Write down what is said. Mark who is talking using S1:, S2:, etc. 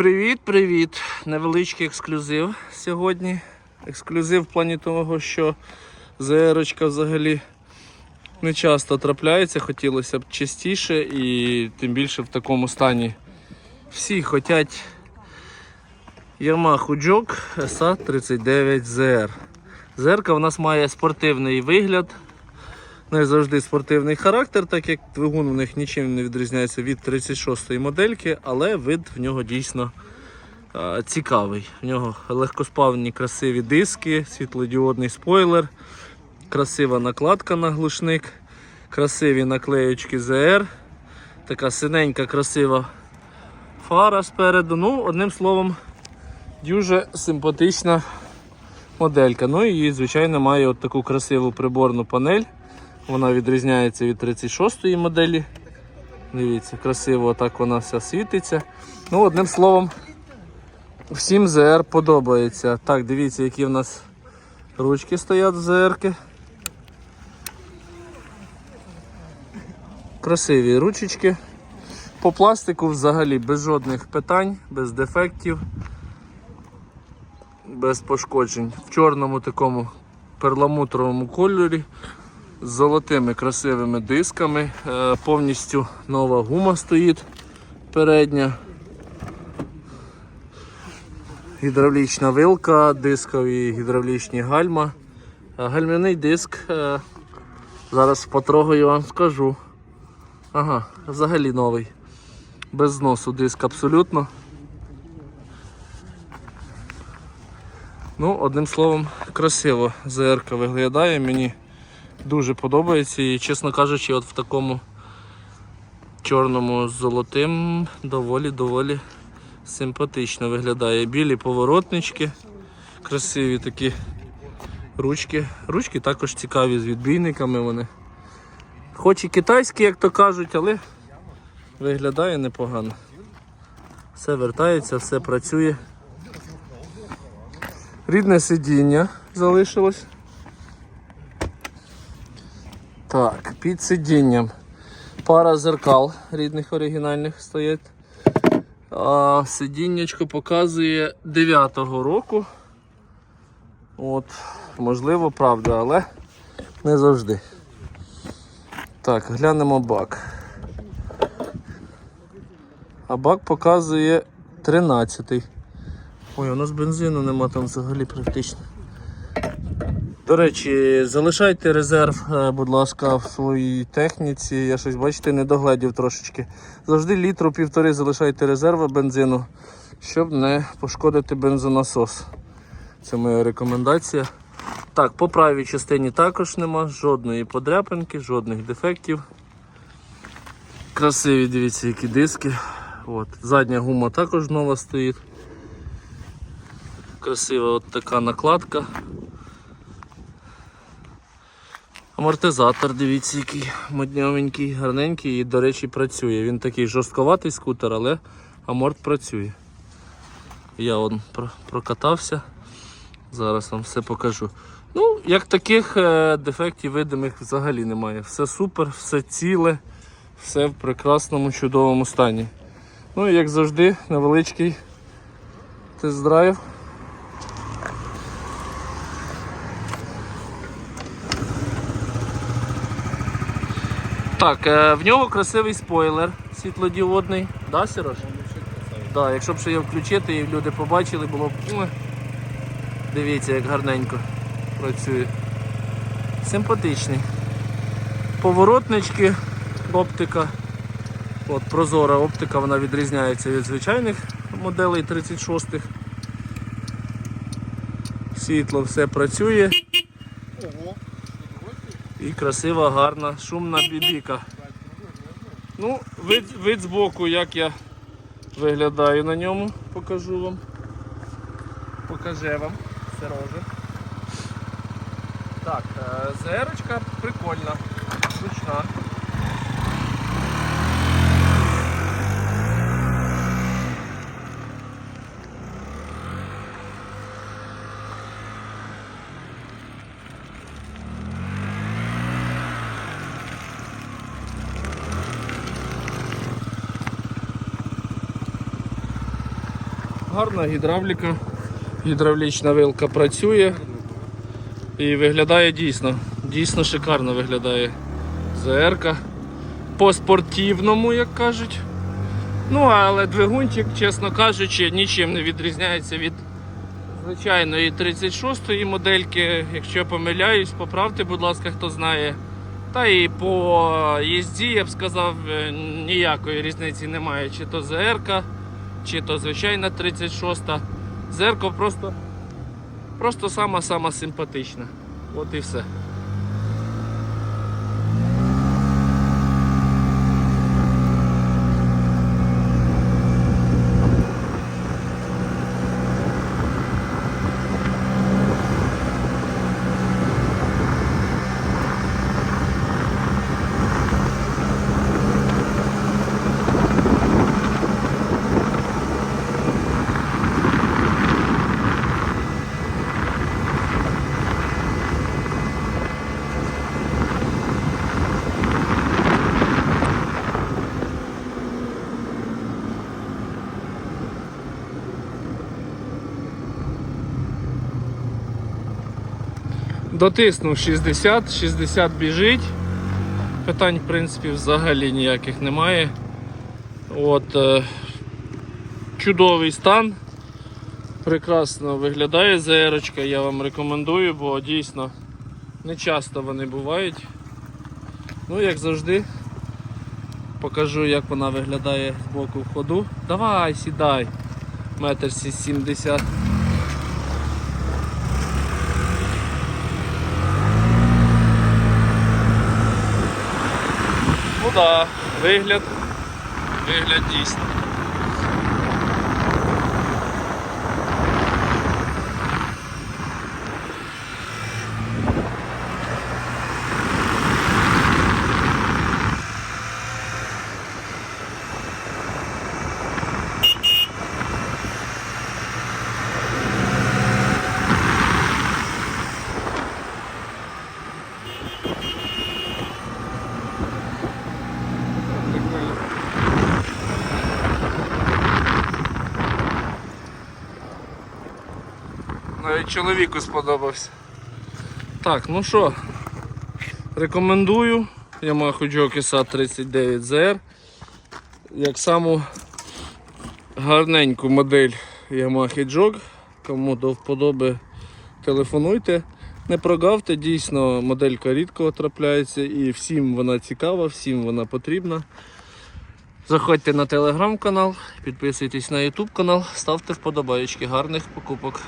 S1: Привіт-привіт! Невеличкий ексклюзив сьогодні. Ексклюзив в плані того, що ЗРочка взагалі не часто трапляється, хотілося б частіше і тим більше в такому стані. Всі хочуть Yamaha Jog SA39ZR. Зерка в нас має спортивний вигляд, не завжди спортивний характер, так як двигун у них нічим не відрізняється від 36-ї модельки, але вид в нього дійсно е, цікавий. В нього легкоспавні красиві диски, світлодіодний спойлер, красива накладка на глушник, красиві наклеючки ZR, така синенька красива фара спереду. Ну, одним словом, дуже симпатична моделька. Ну і, звичайно, має от таку красиву приборну панель. Вона відрізняється від 36-ї моделі. Дивіться, красиво так вона вся світиться. Ну, одним словом, всім ЗР подобається. Так, дивіться, які в нас ручки стоять в ЗРки. Красиві ручечки. По пластику взагалі без жодних питань, без дефектів, без пошкоджень. В чорному такому перламутровому кольорі з золотими красивими дисками. Е, Повністю нова гума стоїть передня. Гідравлічна вилка, дискові гідравлічні гальма. Е, Гальмяний диск. е, Зараз потрогаю вам скажу. Ага, взагалі новий. Без зносу диск абсолютно. Ну, одним словом, красиво ЗРК виглядає. Мені дуже подобається і, чесно кажучи, от в такому чорному з золотим доволі-доволі симпатично виглядає. Білі поворотнички, красиві такі ручки. Ручки також цікаві з відбійниками вони. Хоч і китайські, як то кажуть, але виглядає непогано. Все вертається, все працює. Рідне сидіння залишилось. Так, під сидінням пара зеркал рідних оригінальних стоять. А, сидіннячко показує 9-го року. От, можливо, правда, але не завжди. Так, глянемо бак. А бак показує 13-й. Ой, у нас бензину нема там взагалі практично. До речі, залишайте резерв, е, будь ласка, в своїй техніці. Я щось, бачите, не догледів трошечки. Завжди літру півтори залишайте резерви бензину, щоб не пошкодити бензонасос. Це моя рекомендація. Так, по правій частині також нема жодної подряпинки, жодних дефектів. Красиві, дивіться, які диски. От. Задня гума також нова стоїть. Красива от така накладка. Амортизатор, дивіться, який модньовенький, гарненький і, до речі, працює. Він такий жорстковатий скутер, але аморт працює. Я он прокатався. Зараз вам все покажу. Ну, як таких е, дефектів видимих взагалі немає. Все супер, все ціле, все в прекрасному, чудовому стані. Ну і як завжди, невеличкий тест-драйв. Так, е, в нього красивий спойлер світлодіодний. Да, Сереж? Да, якщо б ще його включити і люди побачили, було б. Дивіться, як гарненько працює. Симпатичний. Поворотнички, оптика. От прозора оптика, вона відрізняється від звичайних моделей 36-х. Світло все працює. І красива, гарна, шумна бібіка. Ну, вид, вид збоку, як я виглядаю на ньому, покажу вам. Покаже вам, Сережа. Так, зерочка ЗРочка прикольна, зручна. Гарна гідравліка, гідравлічна вилка працює і виглядає дійсно, дійсно шикарно виглядає ЗР-ка. По спортивному, як кажуть. Ну, але двигунчик, чесно кажучи, нічим не відрізняється від звичайної 36-ї модельки. Якщо помиляюсь, поправте, будь ласка, хто знає. Та і по їзді, я б сказав, е, ніякої різниці немає. Чи то ЗР, чи то звичайна 36-та. Зерко просто, просто сама-сама симпатична. От і все. Дотиснув 60, 60 біжить. Питань, в принципі, взагалі ніяких немає. От, е, чудовий стан. Прекрасно виглядає ЗР, я вам рекомендую, бо дійсно не часто вони бувають. Ну, як завжди, покажу, як вона виглядає з боку в ходу. Давай, сідай. Метр сі- 70. Ну вигляд. Вигляд дійсно. Чоловіку сподобався. Так, ну що, рекомендую Yamaha Jockey 39ZR. Як саму гарненьку модель Yamaha Jog. Кому до вподоби телефонуйте. Не прогавте, дійсно моделька рідко трапляється і всім вона цікава, всім вона потрібна. Заходьте на телеграм-канал, підписуйтесь на YouTube канал, ставте вподобайки. Гарних покупок.